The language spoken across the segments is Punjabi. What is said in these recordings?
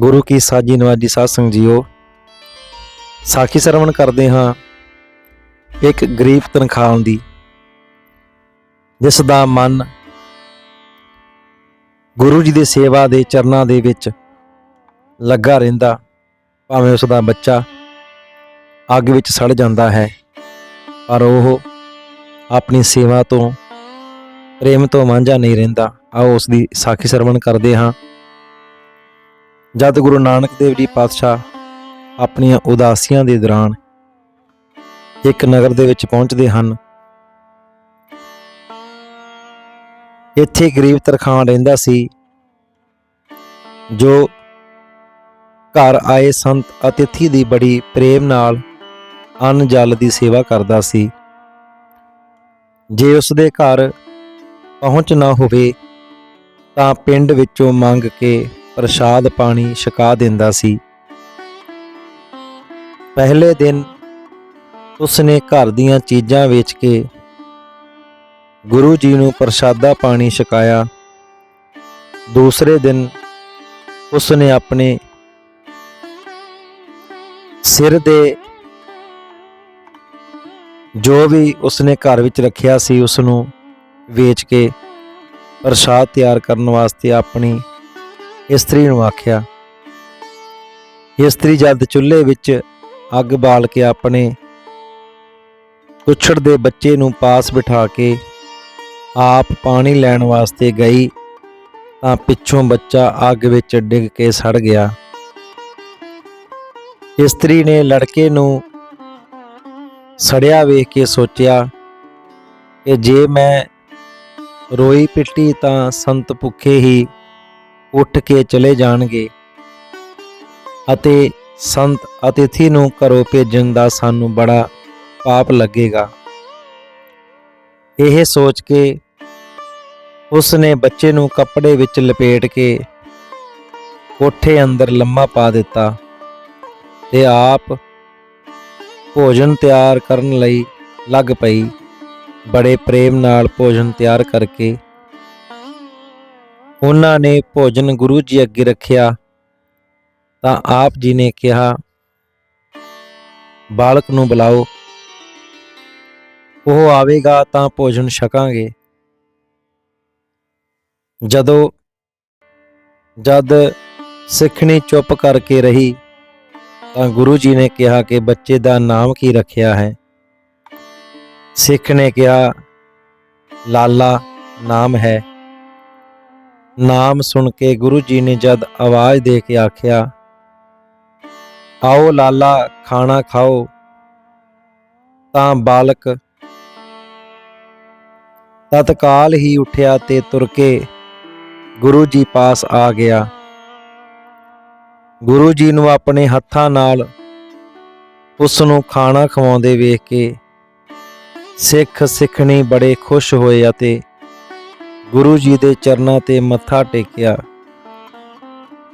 ਗੁਰੂ ਕੀ ਸਾਜੀ ਨਵਾਜੀ ਸਾਧ ਸੰਗ ਜੀਓ, ਸਾਖੀ ਸਰਵਣ ਕਰਦੇ ਹਾਂ ਇੱਕ ਗਰੀਬ ਤਨਖਾਹ ਦੀ ਜਿਸ ਦਾ ਮਨ ਗੁਰੂ ਜੀ ਦੀ ਸੇਵਾ ਦੇ ਚਰਨਾਂ ਦੇ ਵਿੱਚ ਲੱਗਾ ਰਹਿੰਦਾ, ਭਾਵੇਂ ਉਸ ਦਾ ਬੱਚਾ ਅੱਗ ਵਿੱਚ ਸੜ ਜਾਂਦਾ ਹੈ, ਪਰ ਉਹ ਆਪਣੀ ਸੇਵਾ ਤੋਂ, ਪ੍ਰੇਮ ਤੋਂ ਵਾਂਝਾ ਨਹੀਂ ਰਹਿੰਦਾ। ਆਓ ਉਸ ਦੀ ਸਾਖੀ ਸਰਵਣ ਕਰਦੇ ਹਾਂ। ਜਦ ਗੁਰੂ ਨਾਨਕ ਦੇਵ ਜੀ ਪਾਤਸ਼ਾਹ ਆਪਣੀਆਂ ਉਦਾਸੀਆਂ ਦੇ ਦੌਰਾਨ ਇੱਕ ਨਗਰ ਦੇ ਵਿੱਚ ਪਹੁੰਚਦੇ ਹਨ, ਇੱਥੇ ਗਰੀਬ ਤਰਖਾਨ ਰਹਿੰਦਾ ਸੀ, ਜੋ ਘਰ ਆਏ ਸੰਤ ਅਤਿਥੀ ਦੀ ਬੜੀ ਪ੍ਰੇਮ ਨਾਲ ਅੰਨ ਜਲ ਦੀ ਸੇਵਾ ਕਰਦਾ ਸੀ। ਜੇ ਉਸ ਦੇ ਘਰ ਪਹੁੰਚ ਨਾ ਹੋਵੇ, ਤਾਂ ਪਿੰਡ ਵਿੱਚੋਂ ਮੰਗ ਕੇ ਪ੍ਰਸ਼ਾਦ ਪਾਣੀ ਛਕਾ ਦਿੰਦਾ ਸੀ। ਪਹਿਲੇ ਦਿਨ ਉਸਨੇ ਘਰ ਦੀਆਂ ਚੀਜ਼ਾਂ ਵੇਚ ਕੇ ਗੁਰੂ ਜੀ ਨੂੰ ਪ੍ਰਸ਼ਾਦਾ ਪਾਣੀ ਛਕਾਇਆ। ਦੂਸਰੇ ਦਿਨ ਉਸਨੇ ਆਪਣੇ ਸਿਰ ਦੇ ਜੋ ਵੀ ਉਸਨੇ ਘਰ ਵਿੱਚ ਰੱਖਿਆ ਸੀ ਉਸ ਨੂੰ ਵੇਚ ਕੇ ਪ੍ਰਸ਼ਾਦ ਤਿਆਰ ਕਰਨ ਵਾਸਤੇ ਆਪਣੀ ਇਸਤਰੀ ਨੂੰ ਆਖਿਆ ਇਸਤਰੀ ਜਦ ਚੁੱਲ੍ਹੇ ਵਿੱਚ ਅੱਗ ਬਾਲ ਕੇ ਆਪਣੇ ਕੁਛੜ ਦੇ ਬੱਚੇ ਨੂੰ ਪਾਸ ਬਿਠਾ ਕੇ ਆਪ ਪਾਣੀ ਲੈਣ ਵਾਸਤੇ ਗਈ, ਤਾਂ ਪਿੱਛੋਂ ਬੱਚਾ ਅੱਗ ਵਿੱਚ ਡਿੱਗ ਕੇ ਸੜ ਗਿਆ। ਇਸਤਰੀ ਨੇ ਲੜਕੇ ਨੂੰ ਸੜਿਆ ਵੇਖ ਕੇ ਸੋਚਿਆ ਕਿ ਜੇ ਮੈਂ ਰੋਈ ਪਿੱਟੀ ਤਾਂ ਸੰਤ ਭੁੱਖੇ ਹੀ ਉੱਠ ਕੇ ਚਲੇ ਜਾਣਗੇ। ਅਤੇ ਸੰਤ ਅਤਿਥੀ ਨੂੰ ਘਰੋਂ ਭੇਜਣ ਦਾ ਸਾਨੂੰ ਬੜਾ ਪਾਪ ਲੱਗੇਗਾ। ਇਹ ਸੋਚ ਕੇ ਉਸ ਨੇ ਬੱਚੇ ਨੂੰ ਕੱਪੜੇ ਵਿੱਚ ਲਪੇਟ ਕੇ ਕੋਠੇ ਅੰਦਰ ਲੰਮਾ ਪਾ ਦਿੱਤਾ ਤੇ ਆਪ ਭੋਜਨ ਤਿਆਰ ਕਰਨ ਲਈ ਲੱਗ ਪਈ। ਬੜੇ ਪ੍ਰੇਮ ਨਾਲ ਭੋਜਨ ਤਿਆਰ ਕਰਕੇ ਉਹਨਾਂ ਨੇ ਭੋਜਨ ਗੁਰੂ ਜੀ ਅੱਗੇ ਰੱਖਿਆ। ਤਾਂ ਆਪ ਜੀ ਨੇ ਕਿਹਾ, ਬਾਲਕ ਨੂੰ ਬੁਲਾਓ। ਉਹ ਆਵੇਗਾ ਤਾਂ ਭੋਜਨ ਛਕਾਂਗੇ। ਜਦੋਂ, ਜਦ ਸਿੱਖਣੀ ਚੁੱਪ ਕਰਕੇ ਰਹੀ, ਤਾਂ ਗੁਰੂ ਜੀ ਨੇ ਕਿਹਾ ਕਿ ਬੱਚੇ ਦਾ ਨਾਮ ਕੀ ਰੱਖਿਆ ਹੈ? ਸਿੱਖ ਨੇ ਕਿਹਾ, ਲਾਲਾ, ਨਾਮ ਹੈ। ਨਾਮ ਸੁਣ ਕੇ ਗੁਰੂ ਜੀ ਨੇ ਜਦ ਆਵਾਜ਼ ਦੇ ਕੇ ਆਖਿਆ, ਆਓ ਲਾਲਾ, ਖਾਣਾ ਖਾਓ। ਤਾਂ ਬਾਲਕ ਤਤਕਾਲ ਹੀ ਉੱਠਿਆ ਤੇ ਤੁਰ ਕੇ ਗੁਰੂ ਜੀ ਪਾਸ ਆ ਗਿਆ। ਗੁਰੂ ਜੀ ਨੂੰ ਆਪਣੇ ਹੱਥਾਂ ਨਾਲ ਉਸ ਨੂੰ ਖਾਣਾ ਖਵਾਉਂਦੇ ਵੇਖ ਕੇ ਸਿੱਖ ਸਿੱਖਣੀ ਬੜੇ ਖੁਸ਼ ਹੋਏ ਅਤੇ ਗੁਰੂ ਜੀ ਦੇ ਚਰਨਾਂ ਤੇ ਮੱਥਾ ਟੇਕਿਆ।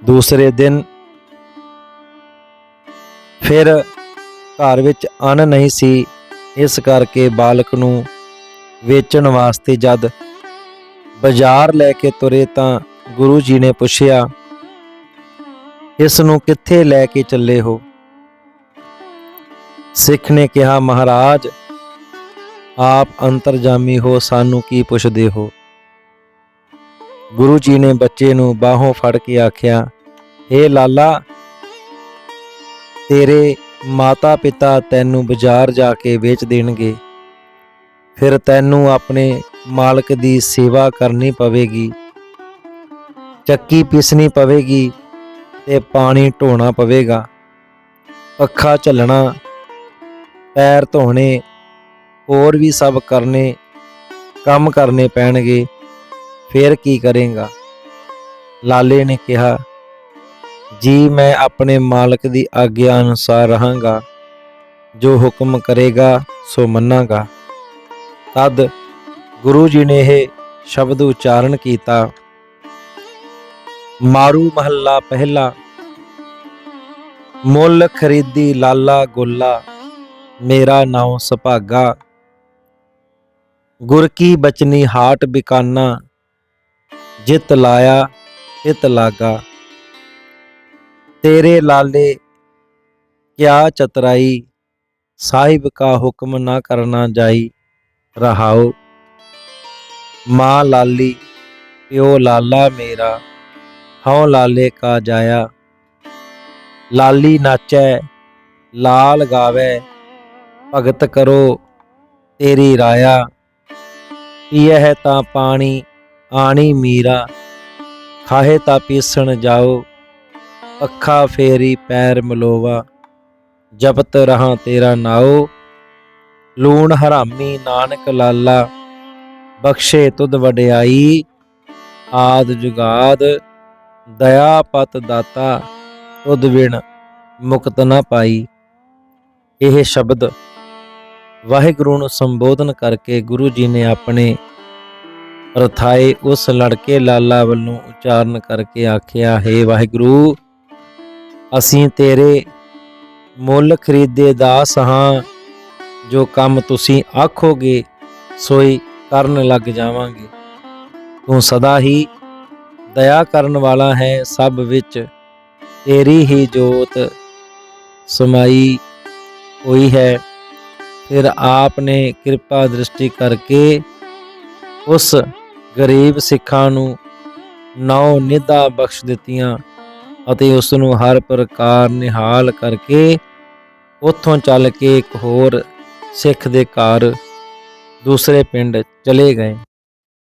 ਦੂਸਰੇ ਦਿਨ ਫਿਰ ਘਰ ਵਿੱਚ ਅੰਨ ਨਹੀਂ ਸੀ, ਇਸ ਕਰਕੇ ਬਾਲਕ ਨੂੰ ਵੇਚਣ ਵਾਸਤੇ ਜਦ ਬਾਜ਼ਾਰ ਲੈ ਕੇ ਤੁਰੇ ਤਾਂ ਗੁਰੂ ਜੀ ਨੇ ਪੁੱਛਿਆ, ਇਸ ਨੂੰ ਕਿੱਥੇ ਲੈ ਕੇ ਚੱਲੇ ਹੋ? ਸਿੱਖ ਨੇ ਕਿਹਾ, ਮਹਾਰਾਜ, ਆਪ ਅੰਤਰਜਾਮੀ ਹੋ, ਸਾਨੂੰ ਕੀ ਪੁੱਛਦੇ ਹੋ? ਗੁਰੂ ਜੀ ਨੇ ਬੱਚੇ ਨੂੰ ਬਾਹੋਂ ਫੜ ਕੇ ਆਖਿਆ, ਏ ਲਾਲਾ, ਤੇਰੇ ਮਾਤਾ ਪਿਤਾ ਤੈਨੂੰ ਬਾਜ਼ਾਰ ਜਾ ਕੇ ਵੇਚ ਦੇਣਗੇ। ਫਿਰ ਤੈਨੂੰ ਆਪਣੇ ਮਾਲਕ ਦੀ ਸੇਵਾ ਕਰਨੀ ਪਵੇਗੀ, ਚੱਕੀ ਪੀਸਣੀ ਪਵੇਗੀ ਤੇ ਪਾਣੀ ਢੋਣਾ ਪਵੇਗਾ। ਪੱਖਾ ਝੱਲਣਾ, ਪੈਰ ਧੋਣੇ, ਹੋਰ ਵੀ ਸਭ ਕਰਨੇ, ਕੰਮ ਕਰਨੇ ਪੈਣਗੇ। ਫਿਰ ਕੀ ਕਰੇਗਾ? ਲਾਲੇ ਨੇ ਕਿਹਾ, ਜੀ, ਮੈਂ ਆਪਣੇ ਮਾਲਕ ਦੀ ਆਗਿਆ ਅਨੁਸਾਰ ਰਹਾਂਗਾ। ਜੋ ਹੁਕਮ ਕਰੇਗਾ, ਸੋ ਮੰਨਾਂਗਾ। ਤਦ ਗੁਰੂ ਜੀ ਨੇ ਇਹ ਸ਼ਬਦ ਉਚਾਰਨ ਕੀਤਾ। ਮਾਰੂ ਮਹੱਲਾ ਪਹਿਲਾ, ਮੁੱਲ ਖਰੀਦੀ ਲਾਲਾ ਗੋਲਾ, ਮੇਰਾ ਨਾਉ ਸੁਭਾਗਾ। ਗੁਰ ਕੀ ਬਚਨੀ ਹਾਟ ਬਿਕਾਨਾ ਜਿਤ ਲਾਇਆ ਤਿਤ ਲਾਗਾ। ਤੇਰੇ ਲਾਲੇ ਕਿਆ ਚਤਰਾਈ, ਸਾਹਿਬ ਕਾ ਹੁਕਮ ਨਾ ਕਰਨਾ ਜਾਈ, ਰਹਾਓ। ਮਾਂ ਲਾਲੀ, ਪਿਓ ਲਾਲਾ ਮੇਰਾ, ਹਉ ਲਾਲੇ ਕਾ ਜਾਇਆ। ਲਾਲੀ ਨਾਚੈ, ਲਾਲ ਗਾਵੇ, ਭਗਤ ਕਰੋ ਤੇਰੀ ਰਾਇਆ। ਪੀਐ ਤਾਂ ਪਾਣੀ ਆਣੀ ਮੀਰਾ, ਖਾਹੇ ਤਾਂ ਪੀਸਣ ਜਾਓ, ਅੱਖਾਂ ਫੇਰੀ ਪੈਰ ਮਲੋਵਾ, ਜਪਤ ਰਹਾ ਤੇਰਾ ਨਾਉ, ਲੂਣ ਹਰਾਮੀ ਨਾਨਕ ਲਾਲਾ, ਬਖਸ਼ੇ ਤੁਧ ਵਡਿਆਈ, ਆਦ ਜੁਗਾਦ, ਦਇਆ ਪਤ ਦਾਤਾ, ਤੁਧ ਵਿਣ ਮੁਕਤ ਨਾ ਪਾਈ। ਇਹ ਸ਼ਬਦ ਵਾਹਿਗੁਰੂ ਨੂੰ ਸੰਬੋਧਨ ਕਰਕੇ ਗੁਰੂ ਜੀ ਨੇ ਆਪਣੇ ਰਥਾਏ ਉਸ ਲੜਕੇ ਲਾਲਾ ਵੱਲੋਂ ਉਚਾਰਨ ਕਰਕੇ ਆਖਿਆ, ਹੈ ਵਾਹਿਗੁਰੂ, ਅਸੀਂ ਤੇਰੇ ਮੁੱਲ ਖਰੀਦੇ ਦਾਸ ਹਾਂ, ਜੋ ਕੰਮ ਤੁਸੀਂ ਆਖੋਗੇ, ਸੋਈ ਕਰਨ ਲੱਗ ਜਾਵਾਂਗੇ। ਤੂੰ ਸਦਾ ਹੀ ਦਇਆ ਕਰਨ ਵਾਲਾ ਹੈ, ਸਭ ਵਿੱਚ ਤੇਰੀ ਹੀ ਜੋਤ ਸਮਾਈ ਹੋਈ ਹੈ। ਫਿਰ ਆਪ ਨੇ ਕਿਰਪਾ ਦ੍ਰਿਸ਼ਟੀ ਕਰਕੇ ਉਸ ਗਰੀਬ ਸਿੱਖਾਂ ਨੂੰ ਨੌ ਨਿਧਾ ਬਖਸ਼ ਦਿੱਤੀਆਂ ਅਤੇ ਉਸ ਨੂੰ ਹਰ ਪ੍ਰਕਾਰ ਨਿਹਾਲ ਕਰਕੇ ਉੱਥੋਂ ਚੱਲ ਕੇ ਇੱਕ ਹੋਰ ਸਿੱਖ ਦੇ ਘਰ ਦੂਸਰੇ ਪਿੰਡ ਚਲੇ ਗਏ।